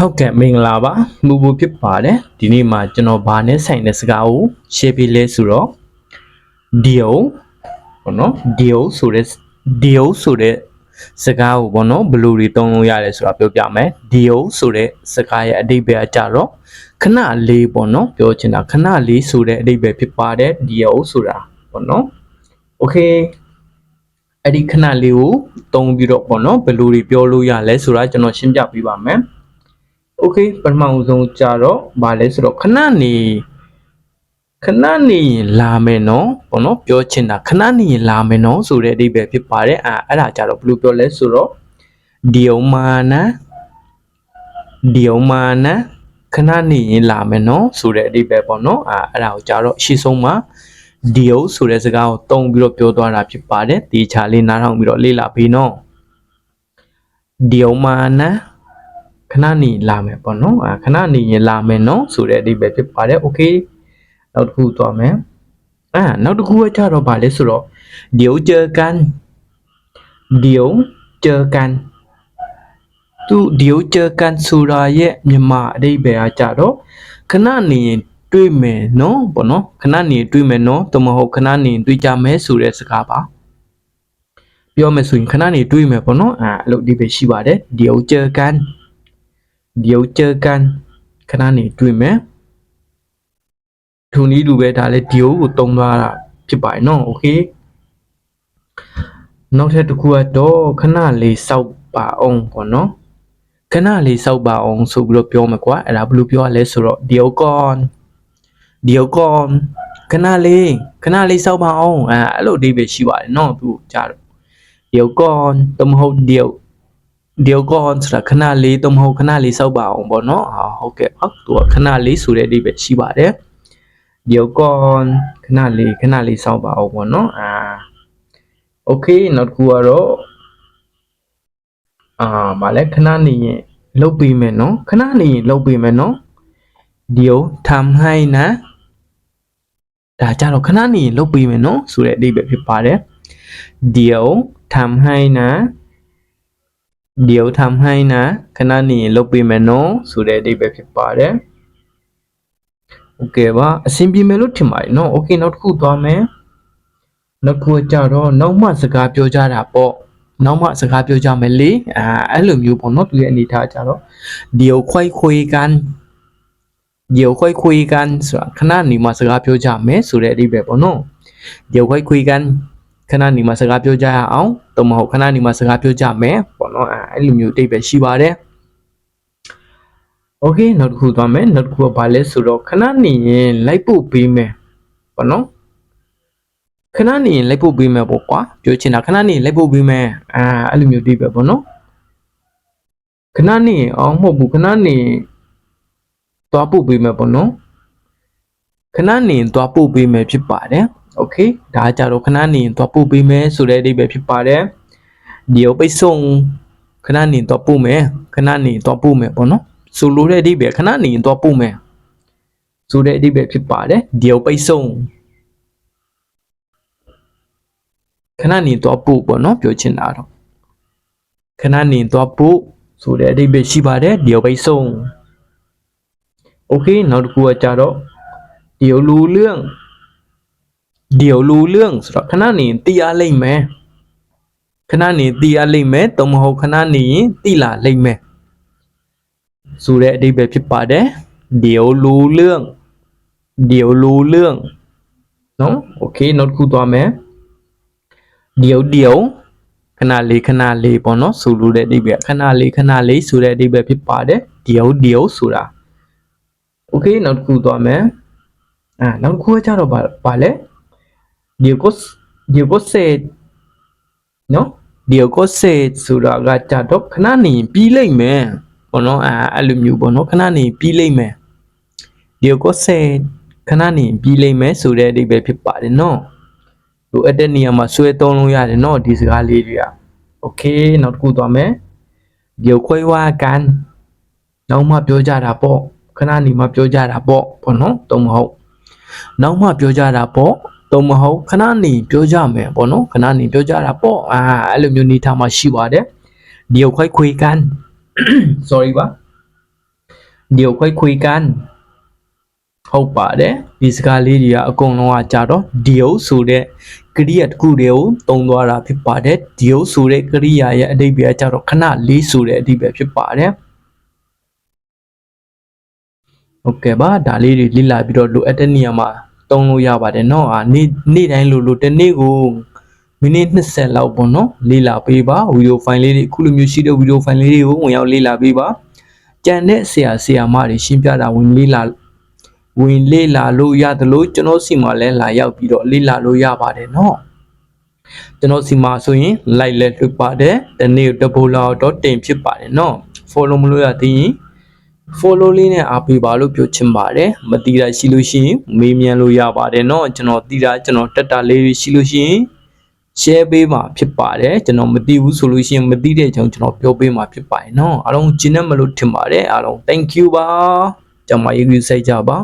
ဟုတ်ကဲ့မင်္ဂလာပါမူဘူဖြစ်ပါတယ်ဒီနေ့မှာကျွန်တော်ဘာနဲ့ဆိုင်တဲ့စကားကိုရှင်းပြလဲဆိုတော့ deal ဘောနော် deal ဆိုတဲ့ deal ဆိုတဲ့စကားကိုဘောနော်ဘယ်လိုတွေသုံးလို့ရတယ်ဆိုတာပြောပြမယ် deal ဆိုတဲ့စကားရဲ့အဓိပ္ပာယ်အကြတော့ခဏလေးပေါ့နော်ပြောချင်တာခဏလေးဆိုတဲ့အဓိပ္ပာယ်ဖြစ်ပါတယ် deal ဆိုတာပေါ့နော် okay အဲ့ဒီခဏလေးကိုသုံးပြီးတော့ပေါ့နော်ဘယ်လိုတွေပြောလို့ရလဲဆိုတာကျွန်တော်ရှင်းပြပေးပါမယ် โอเคပထမဆုံးကြတော့ဗာလဲဆိုတော့ခဏနေခဏနေရင်လာမယ်နော်ဘောနော်ပြောချင်တာခဏနေရင်လာမယ်နော်ဆိုတဲ့အဓိပ္ပာယ်ဖြစ်ပါတယ်အာအဲ့ဒါကြတော့ဘယ်လိုပြောလဲဆိုတော့ဒီယုံမာနဒီယုံမာနခဏနေရင်လာမယ်နော်ဆိုတဲ့အဓိပ္ပာယ်ပေါ့နော်အာအဲ့ဒါကိုကြတော့အရှိဆုံးမှာဒီယုံဆိုတဲ့စကားကိုတုံးပြီးတော့ပြောသွားတာဖြစ်ပါတယ်ဒီချာလေးနားထောင်ပြီးတော့လေ့လာပြီးနော်ဒီယုံမာန ခဏနေလာမယ်ပေါ့နော်အာခဏနေရင်လာမယ်နော်ဆိုတဲ့အဓိပ္ပာယ်ဖြစ်ပါတယ်โอเคနောက်တစ်ခုသွားမယ်အာနောက်တစ်ခုကကြတော့ဗာလဲဆိုတော့เดี๋ยวเจอกันเดี๋ยวเจอกันသူเดี๋ยวเจอกันဆိုတာရဲ့မြန်မာအဓိပ္ပာယ်ကကြတော့ခဏနေရင်တွေ့မယ်နော်ပေါ့နော်ခဏနေရင်တွေ့မယ်နော်တမဟုတ်ခဏနေရင်တွေ့ကြမယ်ဆိုတဲ့စကားပါပြောမယ်ဆိုရင်ခဏနေတွေ့မယ်ပေါ့နော်အာအဲ့လိုအဓိပ္ပာယ်ရှိပါတယ်เดี๋ยวเจอกัน เดี๋ยวเจอกันခဏနေတွေ့မယ်ထုံနည်းလူပဲဒါလည်းဒီယိုကိုတုံးသွားတာဖြစ်ပါတယ်နော်โอเคနောက်ထပ်တစ်ခုကတော့ခဏလေးစောက်ပါအောင်ပေါ့နော်ခဏလေးစောက်ပါအောင်ဆိုပြီးတော့ပြောမယ်ကွာအဲ့ဒါဘယ်လိုပြောရလဲဆိုတော့เดี๋ยวก่อนเดี๋ยวก่อนခဏလေးခဏလေးစောက်ပါအောင်အဲအဲ့လိုအဓိပ္ပာယ်ရှိပါတယ်နော်သူကြားတော့เดี๋ยวก่อนတမဟုတ်เดี๋ ยว เดี๋ยวก่อนဆိုတာခဏလေးတော့မဟုတ်ခဏလေးစောက်ပါအောင်ပေါ့နော်ဟာဟုတ်ကဲ့ဟုတ်သူကခဏလေးဆိုတဲ့အဓိပ္ပာယ်ရှိပါတယ်เดี๋ยวก่อนခဏလေးခဏလေးစောက်ပါအောင်ပေါ့နော်အာโอเคနောက်တစ်ခုကတော့အာဗာလဲခဏနေရင်လုတ်ပေးမယ်နော်ခဏနေရင်လုတ်ပေးမယ်နော်เดี๋ยวทำให้นะဒါကြတော့ခဏနေရင်လုတ်ပေးမယ်နော်ဆိုတဲ့အဓိပ္ပာယ်ဖြစ်ပါတယ်เดี๋ยวทำให้นะ เดี๋ยวทำให้นะခဏနေရင်လုပ်ပေးမယ်နော်ဆိုတဲ့အဓိပ္ပာယ်ဖြစ်ပါတယ်โอเคပါအဆင်ပြေမယ်လို့ထင်ပါတယ်နော်โอเคနောက်တစ်ခုသွားမယ်နောက်တစ်ခုကကြတော့နောက်မှစကားပြောကြတာပေါ့နောက်မှစကားပြောကြမယ်လေအာအဲ့လိုမျိုးပေါ့နော်သူရဲ့အနေထားကြတော့เดี๋ยวค่อยคุยกันเดี๋ยวค่อยคุยกันဆိုတာခဏနေမှစကားပြောကြမယ်ဆိုတဲ့အဓိပ္ပာယ်ပေါ့နော်เดี๋ยวค่อยคุยกัน ခဏနေမှာစကားပြောကြရအောင်တမဟုတ်ခဏနေမှာစကားပြောကြမယ်ပေါ့နော်အဲအဲ့လိုမျိုးအတိတ်ပဲရှိပါတယ်โอเคနောက်တစ်ခုသွားမယ်နောက်တစ်ခုကဘာလဲဆိုတော့ခဏနေရင်လိုက်ဖို့ပေးမယ်ပေါ့နော်ခဏနေရင်လိုက်ဖို့ပေးမယ်ပေါ့ကွာပြောချင်တာခဏနေရင်လိုက်ဖို့ပေးမယ်အာအဲ့လိုမျိုးအတိတ်ပဲပေါ့နော်ခဏနေရင်အောင်မဟုတ်ဘူးခဏနေရင်သွားဖို့ပေးမယ်ပေါ့နော်ခဏနေရင်သွားဖို့ပေးမယ်ဖြစ်ပါတယ် โอเคဒါကြတော့ခဏနေရင်သွားပို့ပေးမယ်ဆိုတဲ့အဓိပ္ပာယ်ဖြစ်ပါတယ်เดี๋ยวไปส่งခဏနေရင်သွားပို့မယ်ခဏနေရင်သွားပို့မယ်ပေါ့နော်ဆိုလိုတဲ့အဓိပ္ပာယ်ခဏနေရင်သွားပို့မယ်ဆိုတဲ့အဓိပ္ပာယ်ဖြစ်ပါတယ်เดี๋ยวไปส่งခဏနေရင်သွားပို့ပေါ့နော်ပြောချင်တာတော့ခဏနေရင်သွားပို့ဆိုတဲ့အဓိပ္ပာယ်ရှိပါတယ်เดี๋ยวไปส่งโอเคနောက်တစ်ခုကကြတော့เดี๋ยวรู้เรื่อง เดี๋ยวรู้เรื่องဆိုတော့ခဏနေရင်သိရလိမ့်မယ်ခဏနေသိရလိမ့်မယ်တမဟုတ်ခဏနေရင်သိလာလိမ့်မယ်ဆိုတဲ့အဓိပ္ပာယ်ဖြစ်ပါတယ်เดี๋ยวรู้เรื่องเดี๋ยวรู้เรื่องနော်โอเคနောက်တစ်ခုသွားမယ်เดี๋ยวเดี๋ยวခဏလေးခဏလေးပေါ့နော်ဆိုလိုတဲ့အဓိပ္ပာယ်ခဏလေးခဏလေးဆိုတဲ့အဓိပ္ပာယ်ဖြစ်ပါတယ်เดี๋ยวเดี๋ยวဆိုတာโอเคနောက်တစ်ခုသွားမယ်အာနောက်တစ်ခုကကြတော့ဗာဗာလဲ เดี๋ยวก็เดี๋ยวก็เสร็จเนาะเดี๋ยวก็เสร็จဆိုတာကကြတော့ခဏနေရင်ပြီးလိမ့်မယ်ဘောနော်အဲအဲ့လိုမျိုးဘောနော်ခဏနေရင်ပြီးလိမ့်မယ်เดี๋ยวก็เสร็จခဏနေရင်ပြီးလိမ့်မယ်ဆိုတဲ့အဓိပ္ပာယ်ဖြစ်ပါတယ်နော်လိုအပ်တဲ့နေရာမှာဆွဲသုံးလို့ရတယ်နော်ဒီစကားလေးတွေကโอเคနောက်တစ်ခုသွားမယ်เดี๋ยวค่อยว่ากันနောက်မှပြောကြတာပေါ့ခဏနေမှပြောကြတာပေါ့ဘောနော်တုံးမဟုတ်နောက်မှပြောကြတာပေါ့ တော့မဟုတ်ခဏနေပြောကြမယ်ပေါ့နော်ခဏနေပြောကြတာပေါ့အာအဲ့လိုမျိုးနေထားမှရှိပါတယ်เดี๋ยวค่อยคุยกัน sorry ပါ เดี๋ยวค่อยคุยกันဟုတ်ပါတယ်ဒီစကားလေးတွေကအကုန်လုံးကကြတော့เดี๋ยวဆိုတဲ့ကရိယာတစ်ခုတည်းကိုသုံးသွားတာဖြစ်ပါတယ်เดี๋ยวဆိုတဲ့ကရိယာရဲ့အဓိပ္ပာယ်ကကြတော့ခဏလေးဆိုတဲ့အဓိပ္ပာယ်ဖြစ်ပါတယ်ဟုတ်ကဲ့ပါဒါလေးတွေလေ့လာပြီးတော့လိုအပ်တဲ့နေရာမှာ သုံးလို့ရပါတယ်เนาะအာနေ့နေ့တိုင်းလိုလိုတစ်နေ့ကိုမိနစ်20လောက်ပေါ့နော်လေ့လာပေးပါဗီဒီယိုဖိုင်လေးတွေအခုလိုမျိုးရှိတဲ့ဗီဒီယိုဖိုင်လေးတွေကိုဝင်ရောက်လေ့လာပေးပါကြံတဲ့ဆရာဆရာမတွေရှင်းပြတာဝင်လေ့လာဝင်လေ့လာလို့ရတယ်လို့ကျွန်တော်စီမှာလဲလာရောက်ပြီးတော့လေ့လာလို့ရပါတယ်เนาะကျွန်တော်စီမှာဆိုရင် like လက်လွှတ်ပါတယ်တနေ့တပိုးလောက်တော့တင်ဖြစ်ပါတယ်เนาะ follow မလို့ရသေးရင် follow လေးနဲ့အားပေးပါလို့ပြောချင်ပါတယ်မတိတာရှိလို့ရှိရင်မေးမြန်းလို့ရပါတယ်เนาะကျွန်တော်တိတာကျွန်တော်တက်တာလေးတွေရှိလို့ရှိရင် share ပေးမှာဖြစ်ပါတယ်ကျွန်တော်မသိဘူးဆိုလို့ရှိရင်မသိတဲ့အကြောင်းကျွန်တော်ပြောပေးမှာဖြစ်ပါတယ်เนาะအားလုံးကျင်းနေမလို့ထင်ပါတယ်အားလုံး thank you ပါကြမ်းမရေးကြစိုက်ကြပါ